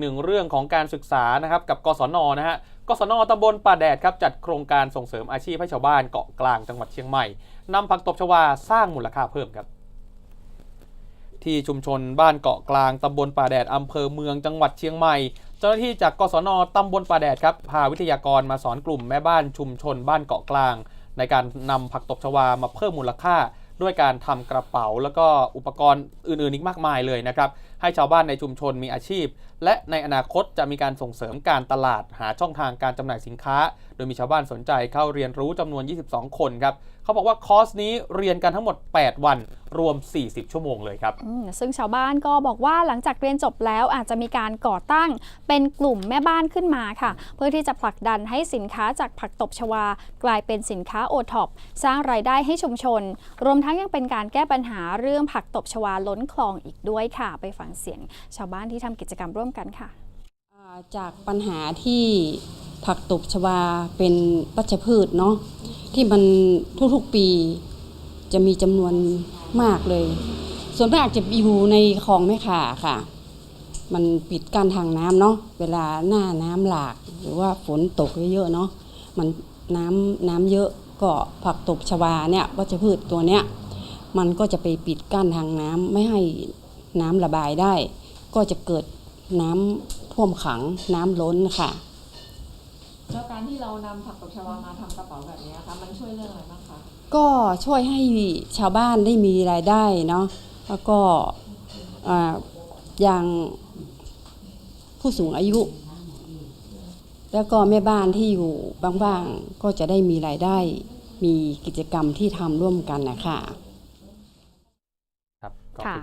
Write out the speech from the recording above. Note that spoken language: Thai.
หนึ่งเรื่องของการศึกษานะครับกับกศนนะฮะกศนตำบลป่าแดดครับจัดโครงการส่งเสริมอาชีพให้ชาวบ้านเกาะกลางจังหวัดเชียงใหม่นำผักตบชวาสร้างมูลค่าเพิ่มครับ ที่ชุมชนบ้านเกาะกลางตำบลป่าแดดอำเภอเมืองจังหวัดเชียงใหม่ เจ้าหน้าที่จากกศนตำบลป่าแดดครับพาวิทยากรมาสอนกลุ่มแม่บ้านชุมชนบ้านเกาะกลาง ในการนำผักตบชวามาเพิ่มมูลค่า ด้วยการทำกระเป๋า แล้วก็อุปกรณ์อื่นๆอีกมากมายเลยนะครับ ให้ชาวบ้านในชุมชนมีอาชีพ และในอนาคตจะมีการส่งเสริมการตลาดหาช่องทางการจำหน่ายสินค้า โดยมีชาวบ้านสนใจเข้าเรียนรู้จำนวน 22 คนครับเขาบอกว่าคอร์สนี้เรียนกันทั้งหมด 8 วันรวม 40 ชั่วโมงเลยครับ ซึ่งชาวบ้านก็บอกว่าหลังจากเรียนจบแล้วอาจจะมีการก่อตั้งเป็นกลุ่มแม่บ้านขึ้นมาค่ะ เพื่อที่จะผลักดันให้สินค้าจากผักตบชวา กลายเป็นสินค้าโอท็อปสร้างรายได้ให้ชุมชน รวมทั้งยังเป็นการแก้ปัญหาเรื่องผักตบชวาล้นคลองอีกด้วยค่ะ ไปฟังเสียงชาวบ้านที่ทำกิจกรรมร่วมกันค่ะ จากปัญหาที่ผักตบชวาเป็นวัชพืชเนาะที่มันทุกๆปีจะมีจำนวนมากเลย ส่วนมากจะอยู่ในคลองแม่ข่าค่ะ มันปิดกั้นทางน้ำเนาะเวลาหน้าน้ำหลาก หรือว่าฝนตกเยอะๆเนาะมันน้ำน้ำเยอะ ก็ผักตบชวาเนี่ยวัชพืชตัวเนี้ยมันก็จะไปปิดกั้นทางน้ำไม่ให้น้ำระบายได้ ก็จะเกิดน้ำท่วมขังน้ำล้นค่ะแล้วการที่เรานำผักตบชวามาทำกระเป๋าแบบนี้คะมันช่วยเรื่องอะไรบ้างคะก็ช่วยให้ชาวบ้านได้มีรายได้เนาะแล้วก็อ่าอย่างผู้สูงอายุ แล้วก็แม่บ้านที่อยู่บ้างๆก็จะได้มีรายได้มีกิจกรรมที่ทำร่วมกันนะคะ ครับก็ค่ะเป็น